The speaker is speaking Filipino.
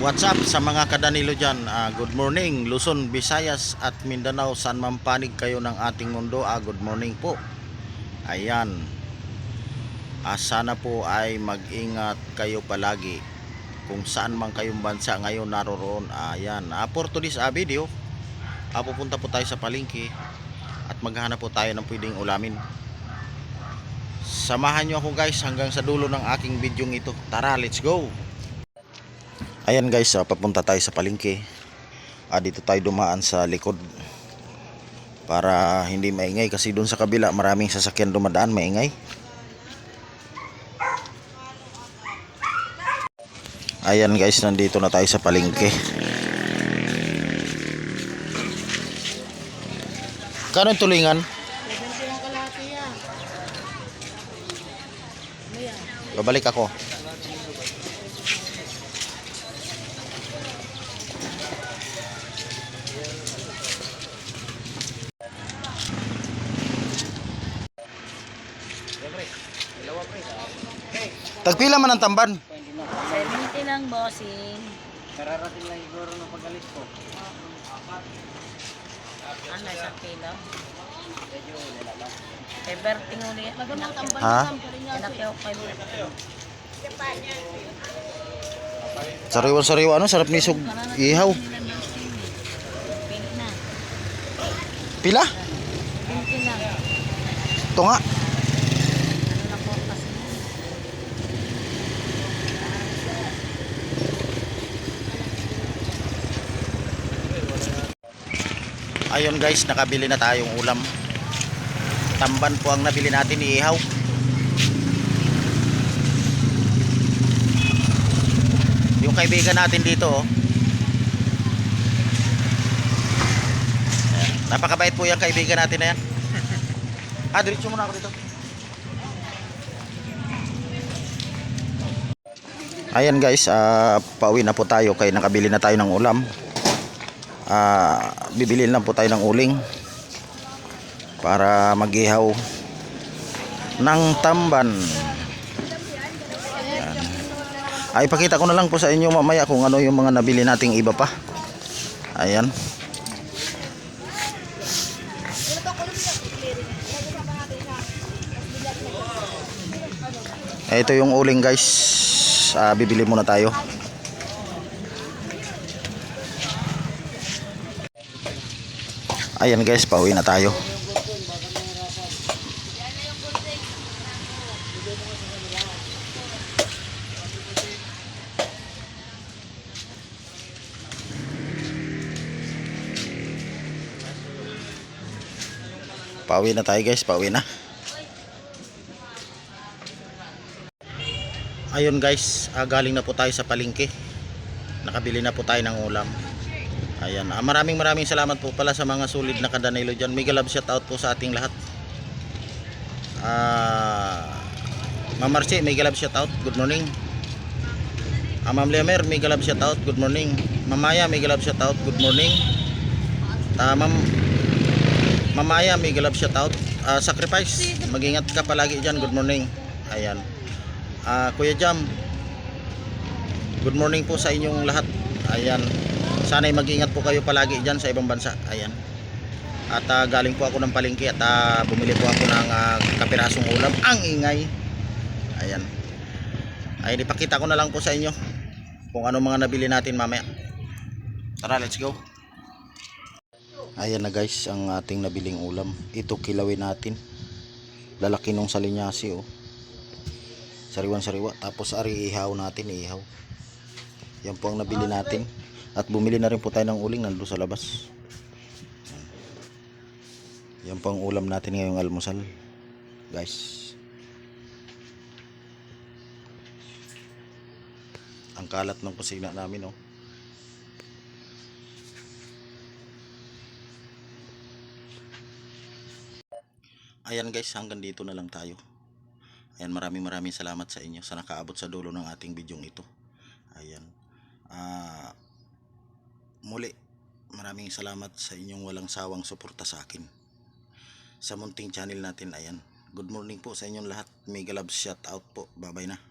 What's up sa mga kadanilo dyan? Ah, good morning, Luzon, Visayas at Mindanao. San man panig kayo ng ating mundo? Ah, good morning po. Ayan. Ah, sana po ay mag-ingat kayo palagi kung saan man kayong bansa ngayon naroroon. Ayan. Ah, for today's ah, video, ah, pupunta po tayo sa palengke at maghahanap po tayo ng pwedeng ulamin. Samahan nyo ako guys hanggang sa dulo ng aking video ito. Tara, let's go! Ayan guys, ah, papunta tayo sa palengke. Ah, dito tayo dumaan sa likod para hindi maingay kasi doon sa kabila maraming sasakyan dumadaan maingay. Ayan guys, nandito na tayo sa palengke. Kano tulingan? Babalik ako. Tagpila man ang tamban. 70 lang, bossing. Kararating lang siguro ng pagalit ko. Ano, isang kilo? Berting uli. Ha? Berting. Sariwan-sariwa ano, sarap ni sug ihaw. Pila? 20 lang. Ito nga. Ano na po kasi. Ayun guys, nakabili na tayong ulam. Tamban po ang nabili natin Ihaw. Yung kaibigan natin dito oh. Napakabait po yung kaibigan natin na yan. Ah, diretso muna ako dito. Ayan guys, ah, pauwi na po tayo kaya nakabili na tayo ng ulam. Ah, bibili lang po tayo ng uling para magihaw ng tamban. Ayan. Ay, ipakita ko na lang po sa inyo mamaya kung ano yung mga nabili nating iba pa. Ayan. Ito yung uling guys. Ah, bibili muna tayo. Ayan guys, pauwi na tayo. Pauwi na tayo guys, pauwi na. Ayun guys, ah, galing na po tayo sa palengke. Nakabili na po tayo ng ulam. Ayan, ah, maraming maraming salamat po pala sa mga solid na kadanilo dyan. Mega love shout out po sa ating lahat. Ah, Ma'am Marcy, mega love shout out. Good morning. Ah, Ma'am Lemer, mega love shout out. Good morning. Mamaya, mega love shout out. Good morning. Ah, Ma'am Mamaya, mega love shout out. Ah, sacrifice, mag-ingat ka palagi dyan. Good morning. Ayan. Ah, Kuya Jam, good morning po sa inyong lahat. Ayan. Sana'y mag-ingat po kayo palagi dyan sa ibang bansa. Ayan. At ah, galing po ako ng palengke at ah, bumili po ako ng ah, kapirasong ulam. Ang ingay. Ayan. Ay, ipakita ko na lang po sa inyo kung ano mga nabili natin mamaya. Tara, let's go. Ayan na guys, ang ating nabiling ulam. Ito kilawin natin. Lalaki nung salinyasi oh. Sariwan sariwa. Tapos ari ihaw natin, ihaw. Yan po ang nabili natin. At bumili na rin po tayo ng uling nandun sa labas. Yan po ang ulam natin ngayong almusal. Guys. Ang kalat ng kusina namin oh. Ayan guys, hanggang dito na lang tayo. Ayan, maraming maraming salamat sa inyo sa nakaabot sa dulo ng ating bidyong ito. Ayan. Ah, Muli, maraming salamat sa inyong walang sawang suporta sa akin. Sa munting channel natin, ayan. Good morning po sa inyong lahat. Mega love shout out po. Bye-bye na.